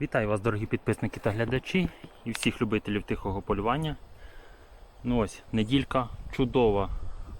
Вітаю вас, дорогі підписники та глядачі і всіх любителів тихого полювання. Ну ось, неділька, чудова,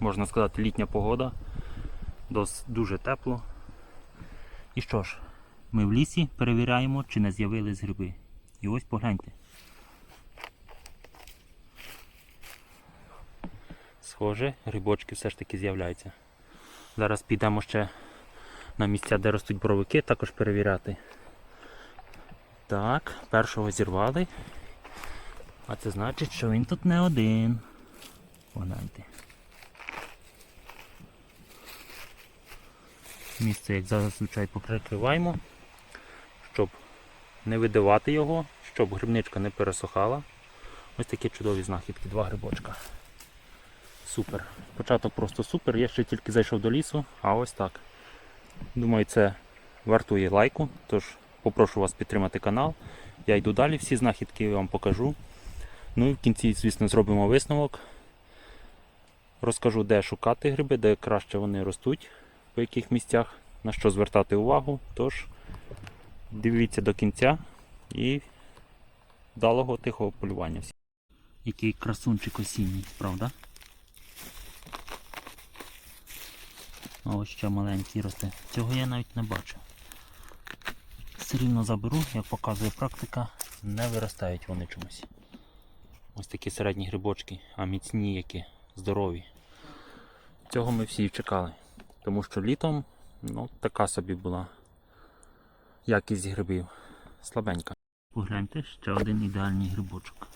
можна сказати, літня погода. Дос, дуже тепло. І що ж, ми в лісі перевіряємо, чи не з'явились гриби. І ось погляньте. Схоже, грибочки все ж таки з'являються. Зараз підемо ще на місця, де ростуть боровики, також перевіряти. Так, першого зірвали. А це значить, що він тут не один. Погляньте. Місце, як зазвичай, покрикриваємо, щоб не видавати його, щоб грибничка не пересохала. Ось такі чудові знахідки, два грибочка. Супер. Початок просто супер. Я ще тільки зайшов до лісу, а ось так. Думаю, це вартує лайку, тож попрошу вас підтримати канал. Я йду далі, всі знахідки вам покажу. Ну і в кінці, звісно, зробимо висновок. Розкажу, де шукати гриби, де краще вони ростуть, по яких місцях, на що звертати увагу. Тож дивіться до кінця і вдалого тихого полювання. Який красунчик осінній, правда? Ось ще маленький росте. Цього я навіть не бачив. Все рівно заберу, як показує практика, не виростають вони чомусь. Ось такі середні грибочки, а міцні які, здорові. Цього ми всі чекали. Тому що літом ну, така собі була якість грибів. Слабенька. Погляньте, ще один ідеальний грибочок.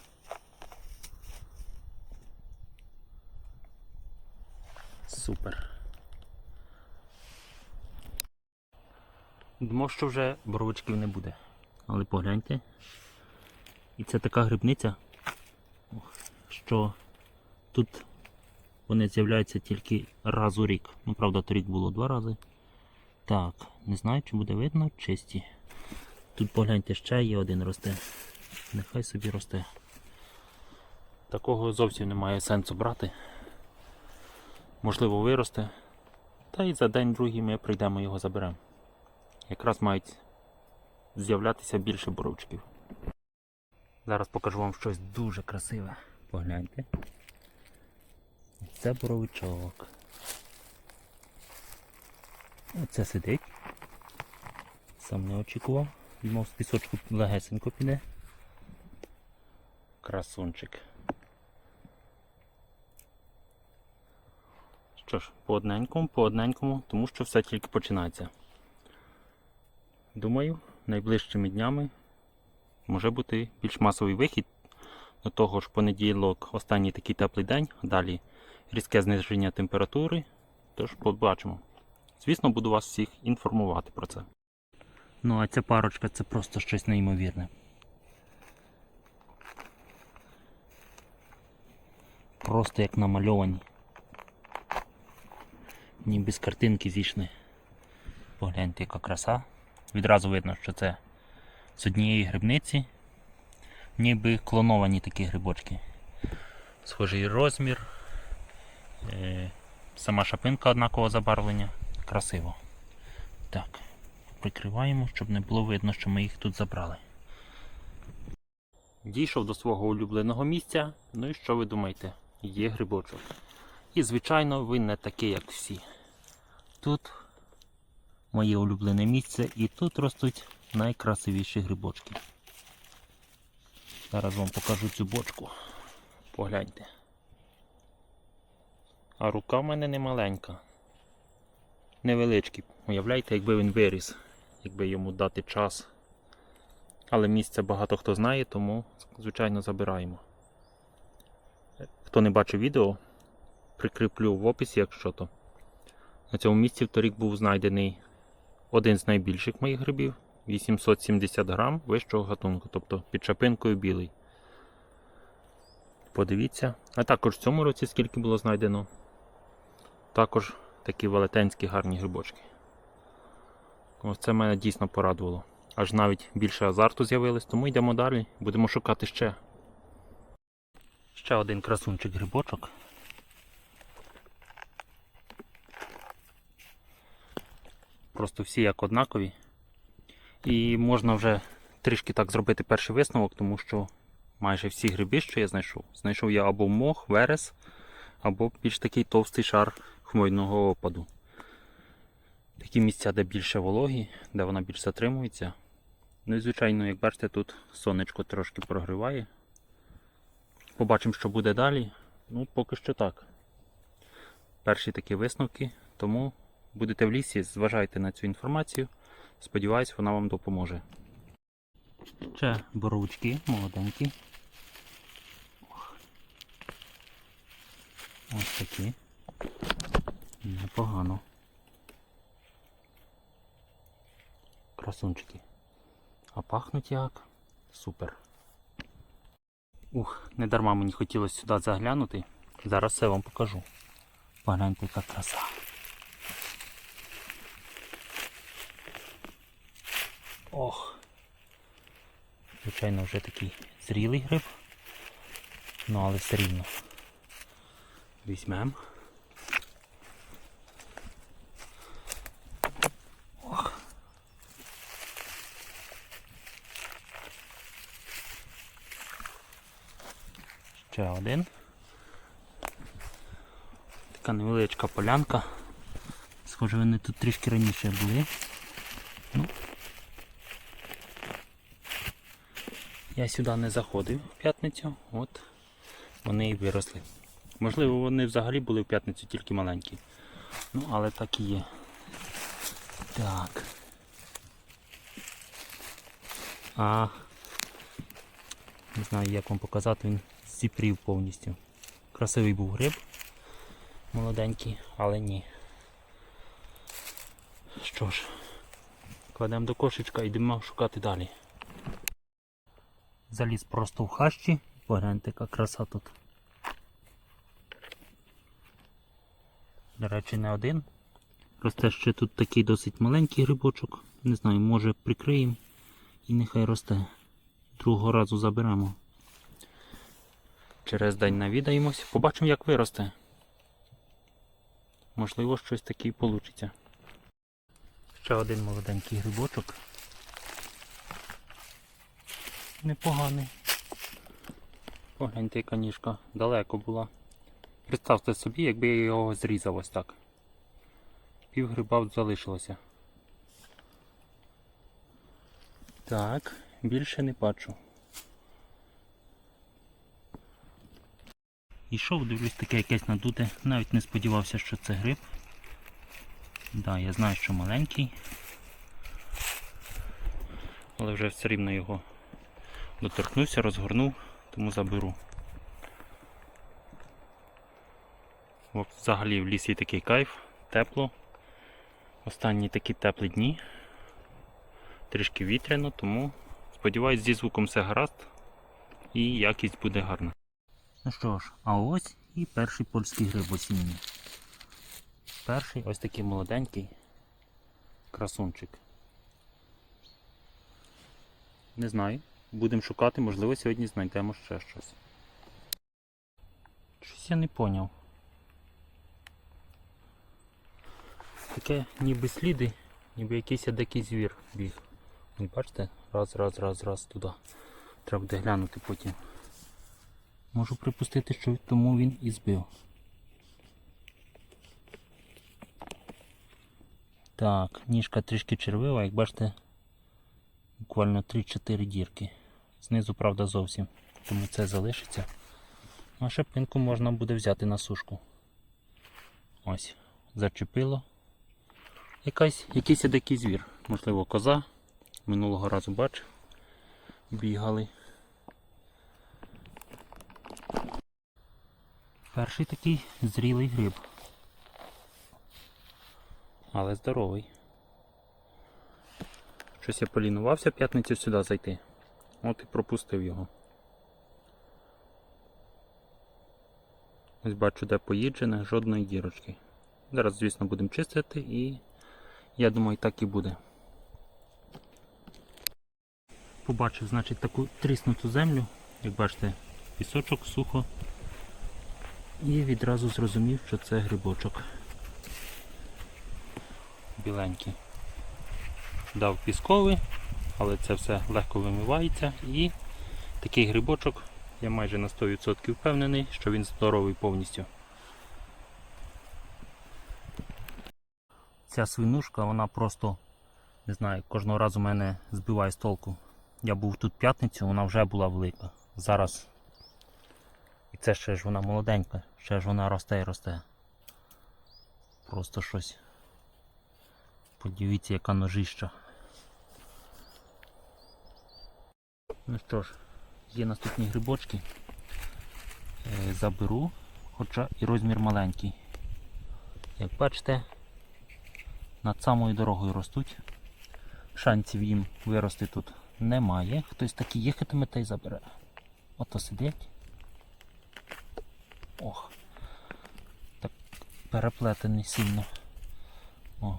Супер. Думав, що вже боровичків не буде. Але погляньте. І це така грибниця, що тут вони з'являються тільки раз у рік. Ну, правда, торік було два рази. Так, не знаю, чи буде видно, чисті. Тут погляньте, ще є один росте. Нехай собі росте. Такого зовсім немає сенсу брати. Можливо, виросте. Та й за день-другий ми прийдемо його заберемо якраз мають з'являтися більше боровчиків. Зараз покажу вам щось дуже красиве. Погляньте. Це боровичок. Оце сидить. Сам не очікував. Думав, з пісочку легесенько піде. Красунчик. Що ж, по одненькому, по одненькому, тому що все тільки починається. Думаю, найближчими днями може бути більш масовий вихід. До того ж, понеділок останній такий теплий день, далі різке зниження температури. Тож побачимо. Звісно, буду вас всіх інформувати про це. Ну, а ця парочка це просто щось неймовірне. Просто як намальовані. Ніби з картинки зійшли. Погляньте, яка краса. Відразу видно, що це з однієї грибниці, ніби клоновані такі грибочки. Схожий розмір, е, сама шапинка однакового забарвлення. Красиво. Так, прикриваємо, щоб не було видно, що ми їх тут забрали. Дійшов до свого улюбленого місця. Ну і що ви думаєте? Є грибочок. І, звичайно, ви не такий, як всі. Тут моє улюблене місце і тут ростуть найкрасивіші грибочки. Зараз вам покажу цю бочку. Погляньте. А рука в мене не маленька. Невеличкий. Уявляєте, якби він виріс, якби йому дати час. Але місце багато хто знає, тому, звичайно, забираємо. Хто не бачив відео, прикріплю в описі, якщо то. На цьому місці вторік був знайдений один з найбільших моїх грибів 870 грам вищого гатунку, тобто під шапинкою білий. Подивіться. А також в цьому році скільки було знайдено. Також такі велетенські гарні грибочки. Ось це мене дійсно порадувало. Аж навіть більше азарту з'явилось, тому йдемо далі, будемо шукати ще. Ще один красунчик грибочок. Просто всі як однакові. І можна вже трішки так зробити перший висновок, тому що майже всі гриби, що я знайшов, знайшов я або мох, верес, або більш такий товстий шар хвойного опаду. Такі місця, де більше вологі, де вона більш затримується. Ну і звичайно, як бачите, тут сонечко трошки прогріває. Побачимо, що буде далі. Ну, поки що так. Перші такі висновки, тому будете в лісі, зважайте на цю інформацію. Сподіваюсь, вона вам допоможе. Ще боровички молоденькі. Ось такі. Непогано. Красунчики. А пахнуть як? Супер. Ух, не дарма мені хотілося сюди заглянути. Зараз все вам покажу. Погляньте, яка краса. Ох. Звичайно, вже такий зрілий гриб. Ну, але все рівно. Візьмемо. Ох. Ще один. Така невеличка полянка. Схоже, вони тут трішки раніше були. Ну. Я сюди не заходив в п'ятницю, от вони і виросли. Можливо, вони взагалі були в п'ятницю тільки маленькі. Ну, але так і є. Так. А не знаю, як вам показати, він зіпрів повністю. Красивий був гриб. Молоденький, але ні. Що ж, кладемо до кошечка і йдемо шукати далі. Заліз просто в хащі. Погляньте, яка краса тут. До речі, не один. Росте ще тут такий досить маленький грибочок. Не знаю, може прикриємо і нехай росте. Другого разу заберемо. Через день навідаємось, побачимо, як виросте. Можливо, щось таке вийде. Ще один молоденький грибочок. Непоганий. Погляньте, яка ніжка далеко була. Представте собі, якби я його зрізав ось так. Пів гриба залишилося. Так, більше не бачу. Ішов, дивлюсь, таке якесь надуте. Навіть не сподівався, що це гриб. Да, я знаю, що маленький. Але вже все рівно його доторкнувся, розгорнув, тому заберу. Взагалі в лісі такий кайф, тепло. Останні такі теплі дні. Трішки вітряно, тому сподіваюсь, зі звуком все гаразд і якість буде гарна. Ну що ж, а ось і перший польський гриб осінній. Перший ось такий молоденький красунчик. Не знаю. Будемо шукати, можливо, сьогодні знайдемо ще щось. Щось я не поняв. Таке ніби сліди, ніби якийсь дикий звір біг. Бачите? Раз, раз, раз, раз туди. Треба буде глянути потім. Можу припустити, що тому він і збив. Так, ніжка трішки червива, як бачите, буквально 3-4 дірки. Знизу, правда, зовсім. Тому це залишиться. А шипинку можна буде взяти на сушку. Ось, зачепило. Якась, якийсь дикий звір. Можливо, коза. Минулого разу бачив. Бігали. Перший такий зрілий гриб. Але здоровий. Щось я полінувався п'ятницю сюди зайти. От і пропустив його. Ось бачу, де поїджене, жодної дірочки. Зараз, звісно, будемо чистити і я думаю, так і буде. Побачив, значить, таку тріснуту землю, як бачите, пісочок, сухо. І відразу зрозумів, що це грибочок. Біленький. Дав пісковий, але це все легко вимивається. І такий грибочок, я майже на 100% впевнений, що він здоровий повністю. Ця свинушка, вона просто, не знаю, кожного разу мене збиває з толку. Я був тут п'ятницю, вона вже була велика. Зараз. І це ще ж вона молоденька, ще ж вона росте і росте. Просто щось. Подивіться, яка ножища. Ну що ж, є наступні грибочки. Е, Заберу, хоча і розмір маленький. Як бачите, над самою дорогою ростуть. Шансів їм вирости тут немає. Хтось такий їхатиме та й забере. Ото сидять. Ох. Так переплетений сильно. О,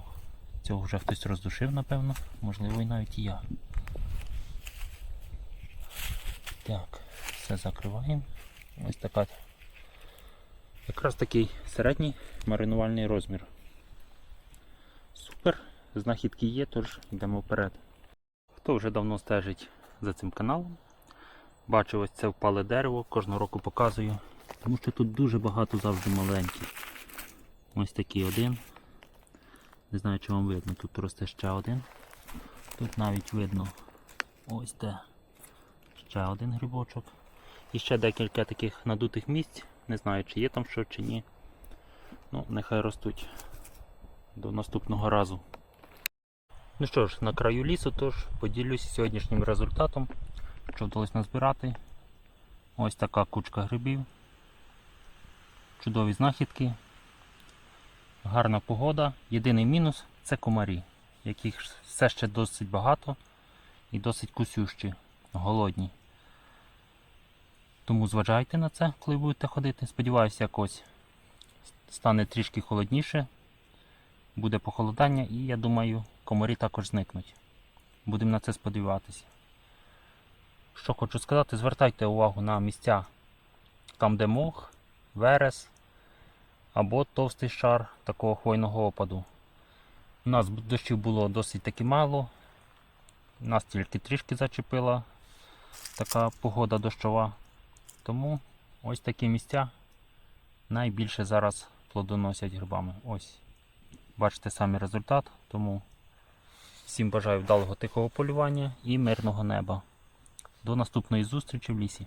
цього вже хтось роздушив, напевно. Можливо, і навіть і я. Так, все закриваємо. Ось така. Якраз такий середній маринувальний розмір. Супер, знахідки є, тож йдемо вперед. Хто вже давно стежить за цим каналом, бачив ось це впале дерево, кожного року показую. Тому що тут дуже багато завжди маленьких. Ось такий один. Не знаю, чи вам видно, тут росте ще один. Тут навіть видно ось де ще один грибочок. І ще декілька таких надутих місць. Не знаю, чи є там що, чи ні. Ну, нехай ростуть до наступного разу. Ну що ж, на краю лісу, тож поділюсь сьогоднішнім результатом, що вдалося назбирати. Ось така кучка грибів. Чудові знахідки. Гарна погода. Єдиний мінус це комарі, яких все ще досить багато і досить кусющі, голодні. Тому зважайте на це, коли будете ходити. Сподіваюся, якось стане трішки холодніше, буде похолодання і я думаю, комарі також зникнуть. Будемо на це сподіватися. Що хочу сказати, звертайте увагу на місця, там де мох, верес або товстий шар такого хвойного опаду. У нас дощів було досить таки мало. Нас тільки трішки зачепила така погода дощова. Тому ось такі місця найбільше зараз плодоносять грибами. Ось. Бачите самі результат. Тому всім бажаю вдалого тихого полювання і мирного неба. До наступної зустрічі в лісі.